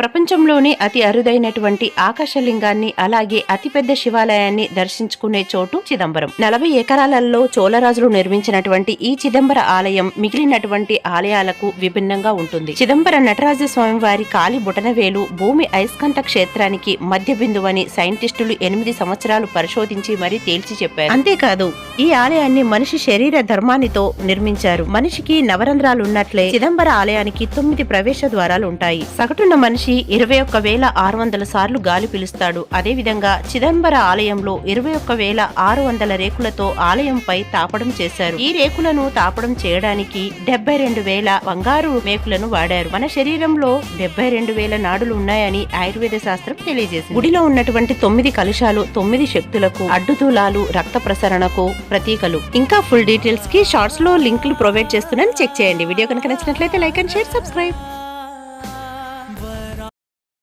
ప్రపంచంలోనే అతి అరుదైనటువంటి ఆకాశలింగాన్ని అలాగే అతిపెద్ద శివాలయాన్ని దర్శించుకునే చోటు చిదంబరం. నలభై ఎకరాలలో చోళరాజులు నిర్మించినటువంటి ఈ చిదంబర ఆలయం మిగిలినటువంటి ఆలయాలకు విభిన్నంగా ఉంటుంది. చిదంబర నటరాజ స్వామి వారి కాలి బుటనవేలు భూమి అయస్కాంత క్షేత్రానికి మధ్య బిందువని సైంటిస్టులు ఎనిమిది సంవత్సరాలు పరిశోధించి మరీ తేల్చి చెప్పారు. అంతేకాదు ఈ ఆలయాన్ని మనిషి శరీర ధర్మానితో నిర్మించారు. మనిషికి నవరంధ్రాలు ఉన్నట్లే చిదంబర ఆలయానికి తొమ్మిది ప్రవేశ ద్వారాలు ఉంటాయి సగటున మనిషి ఇరవై ఒక్క వేల ఆరు వందల సార్లు గాలి పిలుస్తాడు. అదేవిధంగా చిదంబర ఆలయంలో ఇరవై ఒక్క వేల ఆరు వందల రేకులతో ఆలయంపై తాపడం చేశారు. ఈ రేకులను తాపడం చేయడానికి డెబ్బై రెండు వేల బంగారు మేకులను వాడారు. మన శరీరంలో డెబ్బై రెండు వేల నాడులు ఉన్నాయని ఆయుర్వేద శాస్త్రం తెలియజేసింది. గుడిలో ఉన్నటువంటి తొమ్మిది కలుషాలు తొమ్మిది శక్తులకు అడ్డుతూలాలు రక్త ప్రసరణకు ప్రతీకలు. ఇంకా ఫుల్ డీటెయిల్స్కి షార్ట్స్లో లింకులు ప్రొవైడ్ చేస్తున్నాను. చెక్ చేయండి. వీడియో కనుక నచ్చినట్లయితే లైక్ అండ్ షేర్ సబ్స్క్రైబ్.